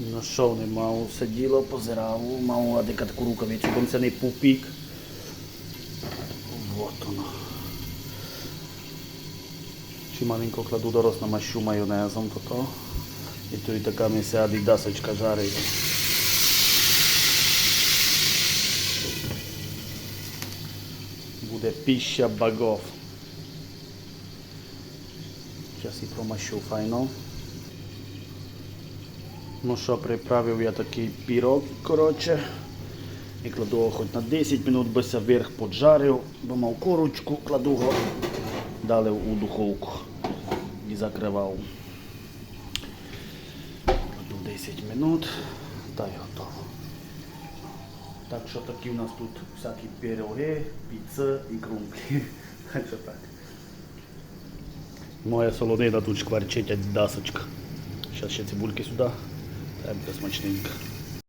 Ну що не мав, сиділо, позирав, мав адика таку рукавицю, бо це не пупік. Вот воно. Чи маленько кладу дорос намащу майонезом, то то. І то і така ми се адидасочка жарить. Буде піща багов. Зараз і промащу файно. Ну що, приправив я такий пірог, коротше. І кладу його хоч на 10 минут, би се вверх поджарив, бо мав корочку, кладу його далі у духовку і закривав. Кладу 10 минут та й готово. Так що такі в нас тут всякі пироги, піци і крумки. Так що так. Моя солонина тут шкварчить, як дасочка. Зараз ще цибульки сюди. Та буде смачненько.